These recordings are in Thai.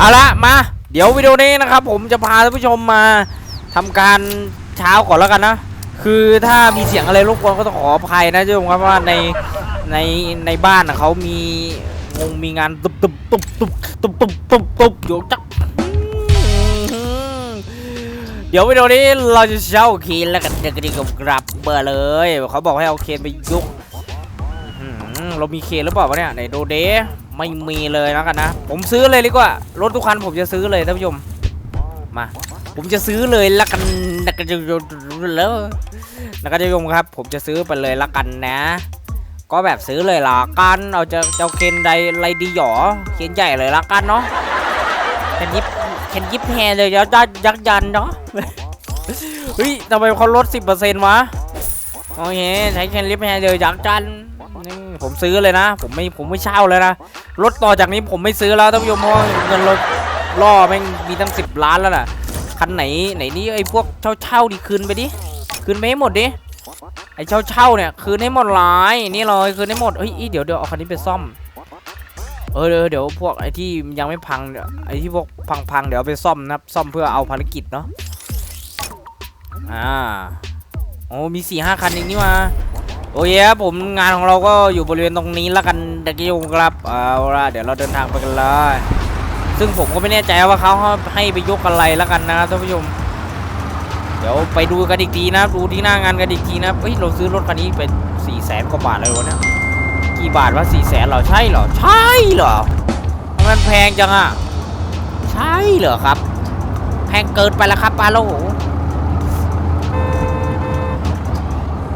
เอาละมา เดี๋ยววิดีโอนี้นะครับ ผมจะพาท่านผู้ชมมาทำการเช้าก่อนแล้วกันนะ คือถ้ามีเสียงอะไรรบกวนก็ต้องขออภัยนะท่านครับว่าในในในบ้านน่ะเขามีงงมีงานตุบตุบตุบตุบตุบตุบตุบตุบอยู่จักเดี๋ยววิดีโอนี้เราจะเช่าเคนแล้วกันเด็กดีกับกลับเบอร์เลย เขาบอกให้เอาเคนไปยุกเรามีเคนหรือเปล่าวะเนี่ยไหนดูเด ไม่มีเลยแล้วกันนะ ผมซื้อเลยดีกว่า รถทุกคันผมจะซื้อเลยท่านผู้ชม มา ผมจะซื้อเลยละกันนะกันจะแล้วนะกันจะยมครับ ผมจะซื้อไปเลยละกันนะ ก็แบบซื้อเลยละกัน เอาจะเจ้าเคนใดไรดีหยอ เคนใหญ่เลยละกันเนาะเคนยิบเคนยิบแฮเลยเดี๋ยวจยักยันเนาะ เฮ้ยทำไมเขาลด10%วะ โอเค ใช้เคนลิฟแฮเดียยักจัน นี่ผมซื้อเลยนะ ผมไม่ผมไม่เช่าเลยนะรถต่อจากนี้ผมไม่ซื้อแล้วท่านผู้ชมเพราะเงินรถล่อแม่งมีตั้งสิบล้านแล้วน่ะคันไหนไหนนี่ไอ้พวกเช่าเช่าดิคืนไปดิคืนไปให้หมดดิไอ้เช่าเช่าเนี่ยคืนให้หมดเลยนี่เลยคืนให้หมดเฮ้ยเดี๋ยวเดี๋ยวเอาคันนี้ไปซ่อมเออเดี๋ยวพวกไอ้ที่ยังไม่พังไอ้ที่พวกพังๆเดี๋ยวไปซ่อมนะครับซ่อมเพื่อเอาภารกิจเนาะอ่าโอ้มีสี่ห้าคันเองนี่มา โอเคครับผมงานของเราก็อยู่บริเวณตรงนี้แล้วกันเด็กยุงครับเอาละเดี๋ยวเราเดินทางไปกันเลยซึ่งผมก็ไม่แน่ใจว่าเขาให้ไปยกอะไรแล้วกันนะครับท่านผู้ชม เดี๋ยวไปดูกันอีกทีนะดูที่หน้างานกันอีกทีนะเฮ้ยเราซื้อรถคันนี้ไปสี่แสนกว่าบาทเลยวะเนี่ยกี่บาทวะสี่แสนเหรอใช่เหรอใช่เหรอมมันแพงจังอะใช่เหรอครับ แพงเกินไปแล้วครับปาโล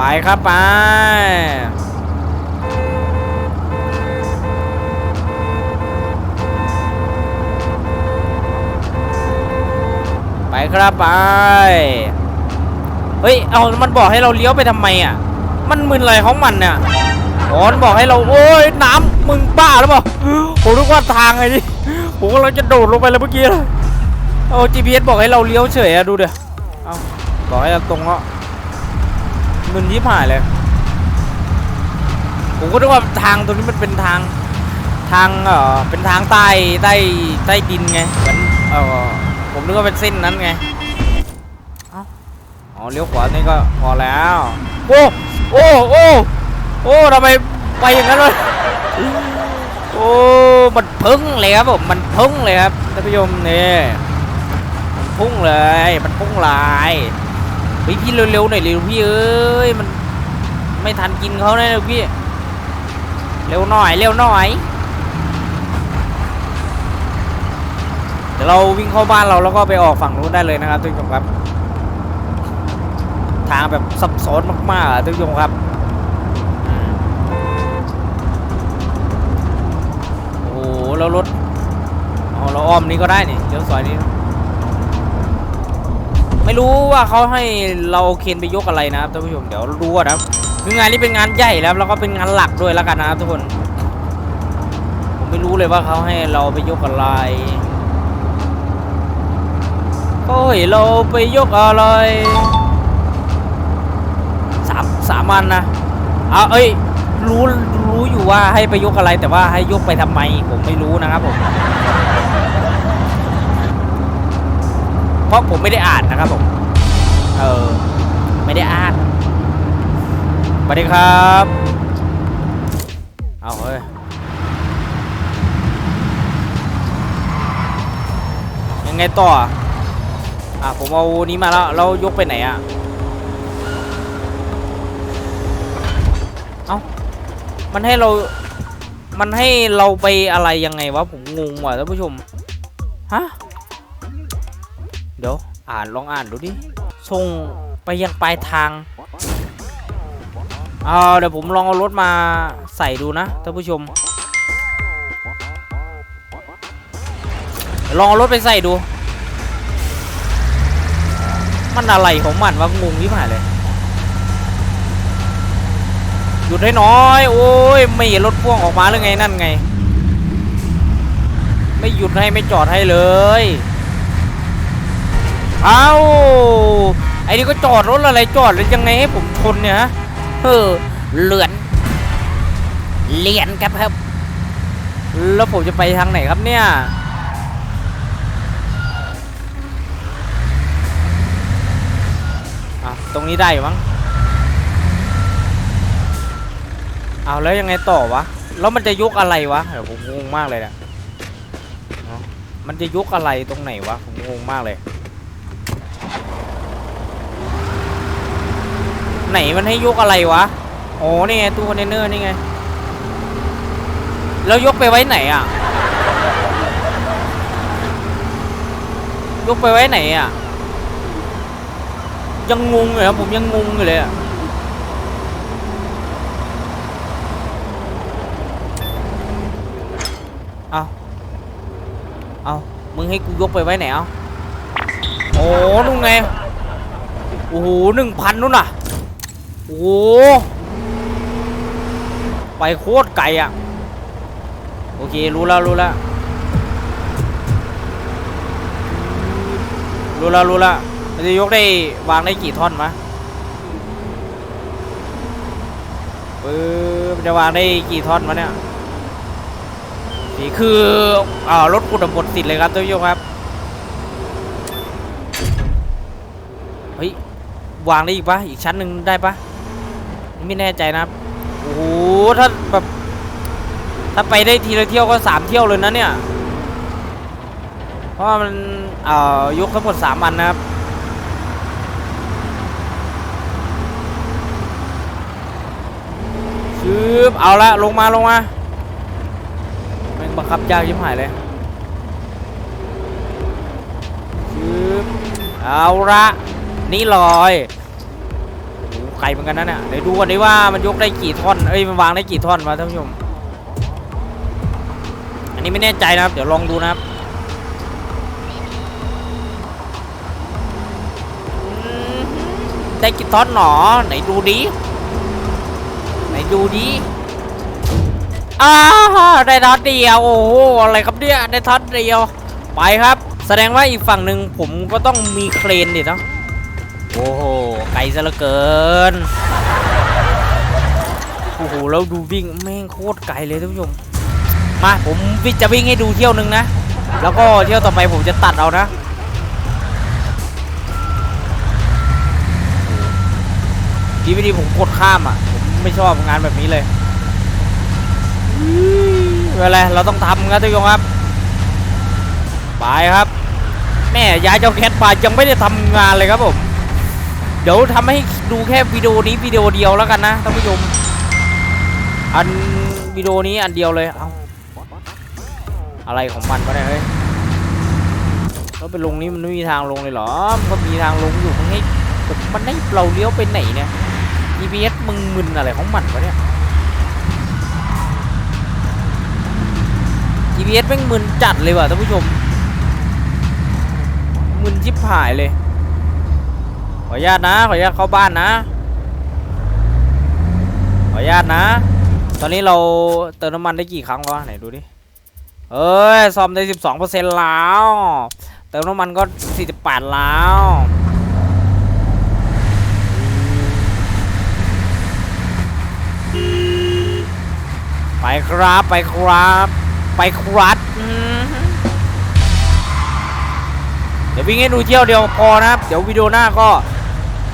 ไปครับไปไปครับไป เฮ้ย เอามันบอกให้เราเลี้ยวไปทำไมอะ มันมึนอะไรของมันเนี่ยอ๋อมันบอกให้เรา โอ้ยน้ำมึงบ้าหรือเปล่าผมนึกว่าทางไงดิผมก็เลยจะโดดลงไปแล้วเมื่อกี้โอ้ GPS บอกให้เราเลี้ยวเฉยอะดูเดี๋ยวเอาบอกให้เราตรงก็ มึนยิบหายเลย ผมก็นึกว่าทางตรงนี้มันเป็นทาง ทางเออเป็นทางใต้ใต้ใต้ดินไงเหมือนเออผมนึกว่าเป็นเส้นนั้นไงอ๋อเลี้ยวขวานี่ก็พอแล้ว โอ้โอ้โอ้โอ้ทำไมไปอย่างนั้นวะโอ้มันพึ่งเลยครับผมมันพึ่งเลยครับท่านผู้ชมนี่มันพุ่งเลยมันพุ่งลาย ฮ้ยพี่เร็วๆหน่อยเร็วพี่เอ้ยมันไม่ทันกินเขาแน่เลยพี่เร็วหน่อยเร็วหน่อยเดี๋ยวเราวิ่งเข้าบ้านเราแล้วก็ไปออกฝั่งนู้นได้เลยนะครับทุกผู้ชมครับ ทางแบบซับซ้อนมากๆอะทุกผู้ชมครับโอ้โหแล้วรถเอาเราอ้อมนี้ก็ได้นี่เลี้ยวซอยนี้ ไม่รู้ว่าเขาให้เราเคนไปยกอะไรนะครับท่านผู้ชมเดี๋ยวรู้นะครับคืองานนี้เป็นงานใหญ่แล้วแล้วก็เป็นงานหลักด้วยแล้วกันนะครับทุกคนผมไม่รู้เลยว่าเขาให้เราไปยกอะไรเขาให้เราไปยกอะไรสามสามอันนะเอาเอ้ยรู้รู้อยู่ว่าให้ไปยกอะไรแต่ว่าให้ยกไปทำไมผมไม่รู้นะครับผม เพราะผมไม่ได้อ่านนะครับผมเออไม่ได้อ่านสวัสดีครับ เอาเฮ้ยยังไงต่ออะผมเอานี้มาแล้วเรายกไปไหนอะเอ้ามันให้เรามันให้เราไปอะไรยังไงวะผมงงว่ะท่านผู้ชมฮะ เดี๋ยวอ่านลองอ่านดูดิส่งไปยังปลายทางเอาเดี๋ยวผมลองเอารถมาใส่ดูนะท่านผู้ชม ลองเอารถไปใส่ดู มันอะไรของมันวะงงที่ผ่านเลยหยุดให้น้อย โอ้ยไม่เห็นรถพ่วงออกมาหรือไงนั่นไง ไม่หยุดให้ไม่จอดให้เลย เอาไอ้นี่ก็จอดรถอะไรจอดหรือยังไงให้ผมชนเนี่ยฮะเออเหลือนเลียนครับครับ แล้วผมจะไปทางไหนครับเนี่ยตรงนี้ได้มั้งเอาแล้วยังไงต่อวะ แล้วมันจะยกอะไรวะเดี๋ยวผมงงมากเลยเนี่ยมันจะยกอะไรตรงไหนวะ ผมงงมากเลย ไหนมันให้ยกอะไรวะโอ้นี่ไงตู้คอนเทนเนอร์นี่ไง แล้วยกไปไว้ไหนอะ ยกไปไว้ไหนอะ ยังงงเลยครับผมยังงงอยู่เลยอะเอาเอามึงให้กูยกไปไว้ไหนเอาโอ้นู่นไง โอ้โหหนึ่งพันนู่นน่ะ โอ้โหไปโคตรไกลอะ โอเค รู้แล้วรู้แล้วรู้แล้วรู้แล้วมันจะยกได้วางได้กี่ท่อนมะเออมันจะวางได้กี่ท่อนมะเนี่ยนี่คืออ่ารถกุดหมดสิทธิ์เลยครับท่านผู้ชมครับเฮ้ยวางได้อีกปะอีกชั้นหนึ่งได้ปะ ไม่แน่ใจนะครับโอ้โหถ้าแบบถ้าไปได้ทีละเที่ยวก็สามเที่ยวเลยนะเนี่ยเพราะว่ามันเอ่อยกทั้งหมดสามอันนะครับชืบเอาละลงมาลงมาแม่งบังคับยากยิ่หายเลยชืบเอาละนี่ลอย ไกลเหมือนกันนะเนี่ยเดี๋ยวดูกันดิว่ามันยกได้กี่ท่อนเอ้ยมันวางได้กี่ท่อนมาท่านผู้ชมอันนี้ไม่แน่ใจนะครับ เดี๋ยวลองดูนะครับได้กี่ท่อนหนอไหนดูดิไหนดูดิอ้าได้ท่อนเดียวโอ้โหอะไรครับเนี่ยได้ท่อนเดียวไปครับ แสดงว่าอีกฝั่งหนึ่งผมก็ต้องมีเครนดิเนาะ ไกลซะเหลือเกิน โอ้โห แล้วดูวิ่งแม่งโคตรไกลเลยท่านผู้ชม มาผมวิจะวิ่งให้ดูเที่ยวหนึ่งนะ แล้วก็เที่ยวต่อไปผมจะตัดเอานะดีไม่ดีผมกดข้ามอะ ผมไม่ชอบงานแบบนี้เลยไม่เป็นไรเราต้องทำครับทุกคนครับไปครับ แม่ยายเจ้าแคทไปยังไม่ได้ทำงานเลยครับผม เดี๋ยวทำให้ดูแค่วิดีโอนี้วิดีโอเดียวแล้วกันนะท่านผู้ชมอันวิดีโอนี้อันเดียวเลยเอาอะไรของมันวะเนี่ยเฮ้ยแล้วไปลงนี้มันไม่มีทางลงเลยเหรอมันก็มีทางลงอยู่มันให้มันให้เราเลี้ยวไปไหนเนี่ย GPS มึงมึนอะไรของมันวะเนี่ย GPS แม่งมึนจัดเลยว่ะท่านผู้ชมมึนชิบหายเลย ขออนุญาตนะ ขออนุญาตเข้าบ้านนะ ขออนุญาตนะ ตอนนี้เราเติมน้ำมันได้กี่ครั้งวะไหนดูดิ เอ้ยซ่อมได้12%แล้ว เติมน้ำมันก็48แปดแล้วไปครับไปครับ ไปครับเดี๋ยววิ่งให้ดูเที่ยวเดียวพอนะครับ เดี๋ยววิดีโอหน้าก็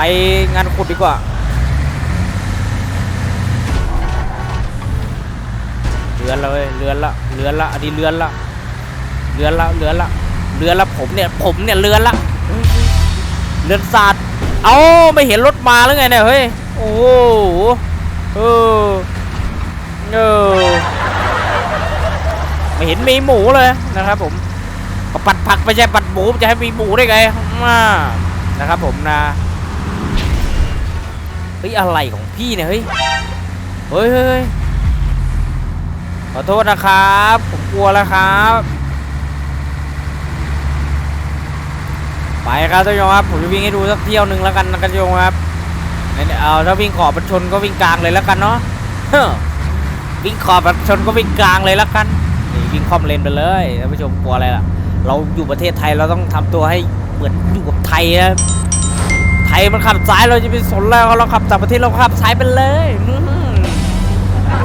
ไปงานขุดดีกว่าเลือนเลยเลือนละเลือนละอันนี้เลือนละเลือนละเลือนละเลือนละผมเนี่ยผมเนี่ยเลือนละเลือนสาดเอาไม่เห็นรถมาหรือไงเนี่ยเฮ้ยโอ้โหเออเออไม่เห็นมีหมูเลยนะครับผมปัดผักไม่ใช่ปัดหมูจะให้มีหมูได้ไงมานะครับผมนะ เฮ้ยอะไรของพี่เนี่ยเฮ้ยเฮ้ยเฮ้ยขอโทษนะครับ ผมกลัวแล้วครับ ไปครับท่านผู้ชมครับ ผมจะวิ่งให้ดูสักเที่ยวหนึ่งแล้วกันนะท่านผู้ชมครับเนี่ยเอาถ้าวิ่งขอบมันชนก็วิ่งกลางเลยแล้วกันเนาะวิ่งขอบมันชนก็วิ่งกลางเลยแล้วกันนี่วิ่งคอมเลนไปเลยท่านผู้ชมกลัวอะไรล่ะ เราอยู่ประเทศไทยเราต้องทำตัวให้เหมือนอยู่กับไทยนะ มันขับซ้ายเราจะไปสนแล้วเราขับจากประเทศเราขับซ้ายไปเลย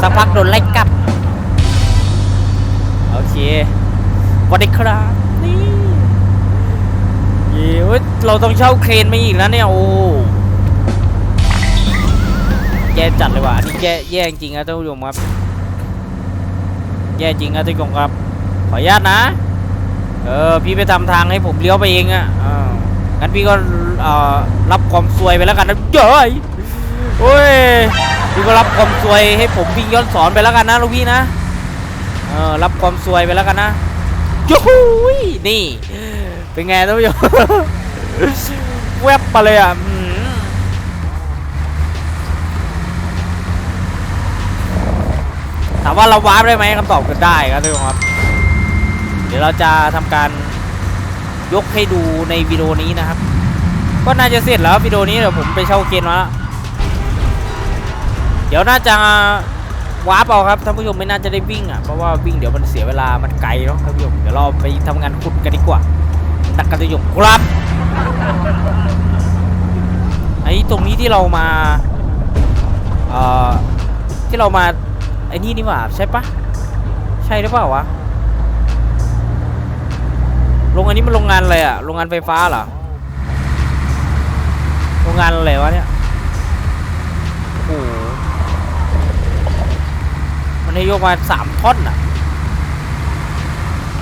สักพักโดนไล่กลับ โอเคสวัสดีครับนี่เย้ยเราต้องเช่าเครนมาอีกนะเนี่ยโอ้แย่จัดเลยว่ะอันนี้แย่แย่จริงนะท่านผู้ชมครับ แย่จริงนะท่านผู้ชมครับ ขออนุญาตนะ เออ พี่ไปทำทางให้ผมเลี้ยวไปเองอะ่ะ งั้นพี่ก็รับความซวยไปแล้วกันนะเย้ยโอ้ยพี่ก็รับความซวยให้ผมวิ่งย้อนสอนไปแล้วกันนะลูกพี่นะเออรับความซวยไปแล้วกันนะยูหูยนี่ เป็นไงท่านผู้ชมแวบมาเลยอะถามว่าเราวาร์ปได้ไหมคำตอบคือได้ครับท่านครับ เดี๋ยวเราจะทำการ ยกให้ดูในวิดีโอนี้นะครับ ก็น่าจะเสร็จแล้ววิดีโอนี้เดี๋ยวผมไปเช่าเกณฑ์มาเดี๋ยวน่าจะวาร์ปเอาครับท่านผู้ชมไม่น่าจะได้วิ่งอะเพราะว่าวิ่งเดี๋ยวมันเสียเวลามันไกลเนาะท่านผู้ชมเดี๋ยวเราไปทำงานขุดกันดีกว่านักการยมครับไอ้ตรงนี้ที่เรามาเอ่อที่เรามาไอ้นี่นี่หว่าใช่ปะใช่หรือเปล่าวะ โรงงานนี้มันโรงงานอะไรอะโรงงานไฟฟ้าเหรอ โรงงานอะไรวะเนี่ย โอ้โห มันให้ยกมาสามท่อนอะ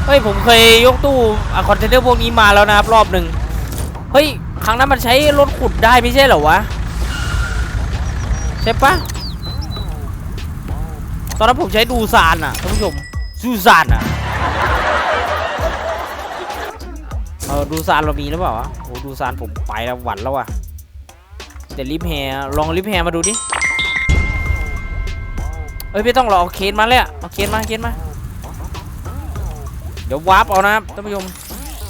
เฮ้ยผมเคยยกตู้คอนเทนเนอร์พวกนี้มาแล้วนะครับรอบหนึ่งเฮ้ยครั้งนั้นมันใช้รถขุดได้ไม่ใช่เหรอวะ ใช่ปะตอนนั้นผมใช้ดูซานอะท่านผู้ชมดูซานอะ ออดูซานเรามีหรือเปล่าวะโอ้ดูซานผมไปแล้วหวั่นแล้วว่ะแต่ลิฟแฮลองลิฟแฮมาดูดิเอ้ยไม่ต้องหรอกเอาเคนมาเลยอะเอาเคนมาเคนมา เดี๋ยววาร์ปเอานะครับท่านผู้ชม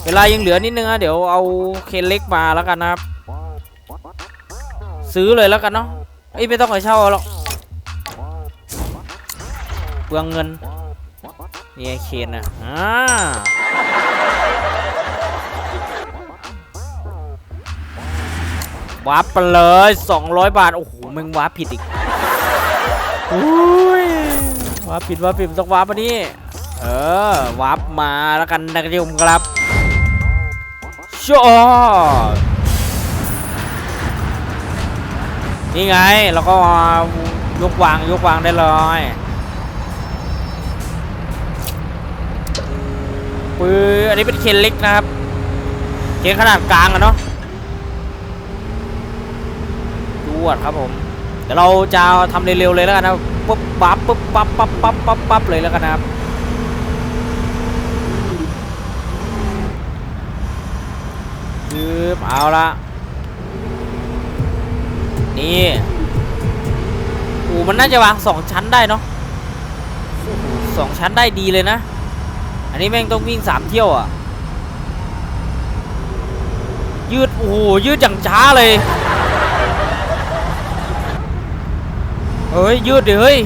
เวลายังเหลือนิดนึงนะเดี๋ยวเอาเคนเล็กมาแล้วกันนะครับ ซื้อเลยแล้วกันเนาะเอ้ยไม่ต้องไปเช่าหรอกเปลืองเงินนี่ไอ้เคนนะอ่า วาร์ปไปเลย 200 บาท โอ้โหมึงวาร์ปผิดอีกอุ้ยวาร์ปผิดวาร์ปผิดต้องวาร์ปมานี่เออวาร์ปมาแล้วกันนะคุณผู้ชมครับชอนี่ไงแล้วก็ยกวางยกวางได้เลยปืออันนี้เป็นเคนเล็กนะครับเคนขนาดกลางอะเนาะ จ วดครับผมเดี๋ยวเราจะทำเร็วๆเลยแล้วกันนะปุ๊บปั๊บปุ๊บปั๊บปั๊บปั๊บปั๊บปั๊บเลยแล้วกันนะครับคือเอาละนี่โอ้มันน่าจะวางสองชั้นได้เนาะสองชั้นได้ดีเลยนะ อันนี้แม่งต้องวิ่งสามเที่ยวอะยืดโอ้โหยืดอย่างช้าเลย เฮ้ยยืดดิเฮ้ย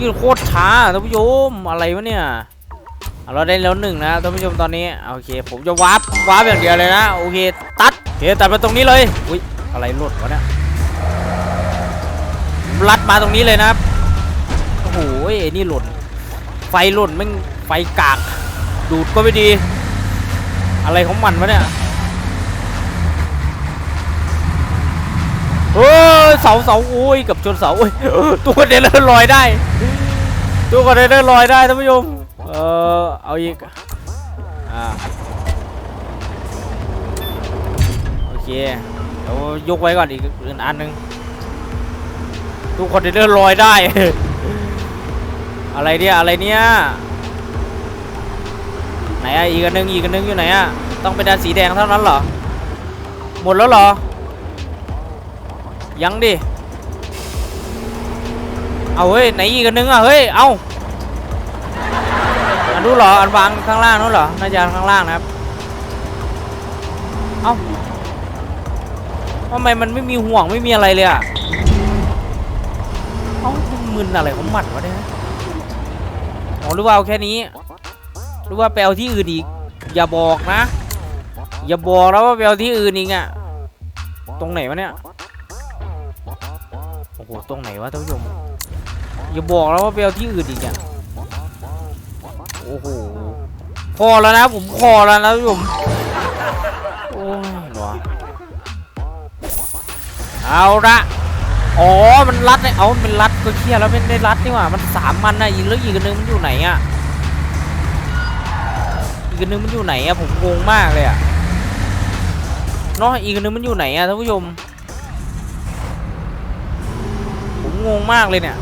ยืดโคตรช้าท่านผู้ชมอะไรวะเนี่ยเราได้แล้วหนึ่งนะท่านผู้ชมตอนนี้โอเค ผมจะวาร์ปวาร์ปอย่างเดียวเลยนะโอเค ตัดโอเคตัดมาตรงนี้เลยอุ้ยอะไรหลุดวะเนี่ยรัดมาตรงนี้เลยนะครับโอ้โหไอ้นี่หล่นไฟหล่นแม่งไฟกากดูดก็ไม่ดี อะไรของมันวะเนี่ย เฮ้ยเสาเสาโอ้ยกับชนเสาโอ้ยตัวเทนเนอร์ลอยได้ตัวเทนเนอร์ลอยได้ท่านผู้ชมเออเอาอีกอ่าโอเคเดี๋ยวยกไว้ก่อนอีกอันหนึ่งตัวคอนเทนเนอร์ลอยได้ อะไรเนี่ยอะไรเนี่ยไหนอะอีกอันหนึงอีกอันหนึงอยู่ไหนอะต้องเป็นอันสีแดงเท่านั้นเหรอหมดแล้วเหรอ ยังดิ เอาเฮ้ยไหนอีกอันหนึงอะเฮ้ย เอาอันนู้นเหรอ อันวางข้างล่างนู้นเหรอ น่าจะข้างล่างนะครับ เอาทำไมมันไม่มีห่วงไม่มีอะไรเลยอะเอามันมึนอะไรของมันวะเนี่ยอ๋อหรือว่าเอาแค่นี้ หรือว่าไปเอาที่อื่นอีก อย่าบอกนะ อย่าบอกแล้วว่าไปเอาที่อื่นอีกอะตรงไหนวะเนี่ย อ้โห ตรงไหนวะท่านผู้ชม อย่าบอกแล้วว่าไปเอาที่อื่นอีกอะโอ้โห พอแล้วนะผมพอแล้วนะท่านผู้ชม โอ้ยหนอเอาละอ๋อ มันรัดเนี่ยเอามันรัดก็เคลียร์แล้วไม่ได้รัดนี่หว่า มันสามมันนะอีกแล้วอีกอันนึงมันอยู่ไหนอะอีกอันนึงมันอยู่ไหนอะผมงงมากเลยอะเนาะอีกอันนึงมันอยู่ไหนอะท่านผู้ชม งงมากเลยเนี่ย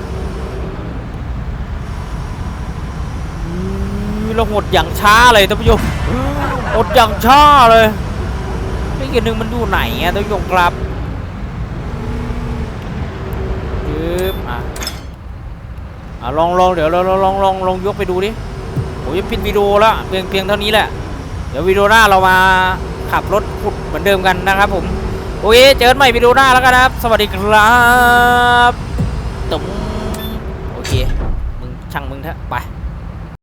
อืมเราหดอย่างช้าเลยท่านผู้ชมหดอย่างช้าเลยอีกอันนึงมันอยู่ไหนอะท่านผู้ชมครับปึ๊บอะอะลองลองเดี๋ยวเราลองลองลองยกไปดูดิผมจะปิดวิดีโอแล้วเพียงเพียงเท่านี้แหละ เดี๋ยววิดีโอหน้าเรามาขับรถขุดเหมือนเดิมกันนะครับผมโอเคเจอกันใหม่วิดีโอหน้าแล้วกันนะครับ สวัสดีครับ ตุ้มโอเค มึงช่างมึงเถอะไป